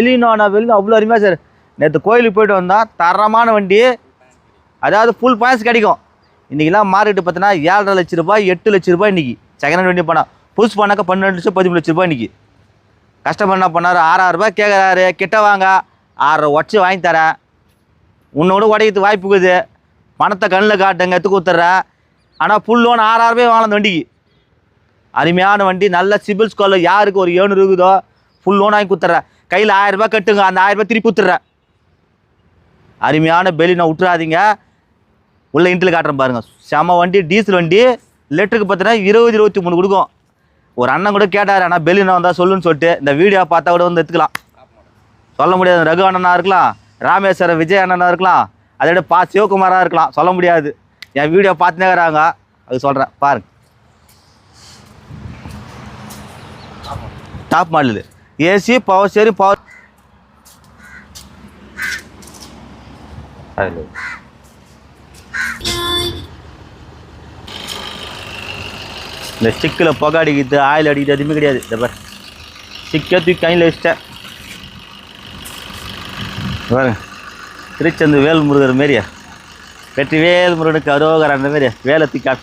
வெளிநானா வெளி அவ்வளோ அருமையாக சார். நேற்று கோயிலுக்கு போயிட்டு வந்தால் தரமான வண்டி. அதாவது ஃபுல் பாயிண்ட்ஸ் கிடைக்கும். இன்றைக்கெல்லாம் மார்க்கெட்டு பார்த்தீங்கன்னா ஏழரை லட்ச ரூபாய் எட்டு லட்ச ரூபாய் இன்றைக்கி செகண்ட் ஹேண்ட் வண்டி போனால் புதுசு பண்ணாக்க பன்னெண்டு லட்சம் பதிமூணு லட்ச ரூபாய் இன்றைக்கி கஸ்டமர் என்ன பண்ணார்? ஆறாயிரம் ரூபாய் கேட்குறாரு கிட்ட வாங்க. ஆறரை உடச்சி வாங்கி தரேன். உன்னோட உடைக்கிறதுக்கு வாய்ப்பு இருக்குது. பணத்தை கண்ணில் காட்டுங்க எடுத்து கொடுத்துட்றேன். ஆனால் ஃபுல் லோன் ஆறாயிரம் ரூபாய் வாங்கலாம் அந்த வண்டிக்கு. அருமையான வண்டி நல்ல சிபில் ஸ்கோரில் யாருக்கு ஒரு ஏழு இருக்குதோ ஃபுல் லோன் வாங்கி கொடுத்துட்றேன். கையில் ஆயிரம் ரூபாய் கட்டுங்க அந்த ஆயிரம் ரூபாய் திருப்பி ஊத்துறேன். அருமையான பெலி நான் விட்டுறாதீங்க உள்ள இன்ட்டில் காட்டுறேன் பாருங்க. செம வண்டி டீசல் வண்டி. லிட்டருக்கு பார்த்தீங்கன்னா இருபது இருபத்தி மூணு கொடுக்கும். ஒரு அண்ணன் கூட கேட்டார் ஆனால் பெலினா வந்தால் சொல்லுன்னு சொல்லிட்டு. இந்த வீடியோ பார்த்தா கூட வந்து எடுத்துக்கலாம். சொல்ல முடியாது. ரகு அண்ணனா இருக்கலாம் ராமேஸ்வரர் விஜய் அண்ணனா இருக்கலாம் அதை விட பா சிவகுமாராக இருக்கலாம். சொல்ல முடியாது. என் வீடியோ பார்த்துனே இருக்கிறாங்க. அது சொல்கிறேன் பாருங்க. டாப் மாடலு ஏசி பவர் சரி பவர் இந்த ஸ்டிக்கில் புகை அடிக்கிறது ஆயில் அடிக்கிறது எதுவுமே கிடையாது. இந்த பாரு. ஸ்டிக்கே தூக்கி கையில் வச்சிட்டேன். பாருங்க திருச்செந்து வேல்முருகர் மாரியா. வெற்றி வேல்முருகனுக்கு அரோகர் அந்த மாரி வேலை தூக்கி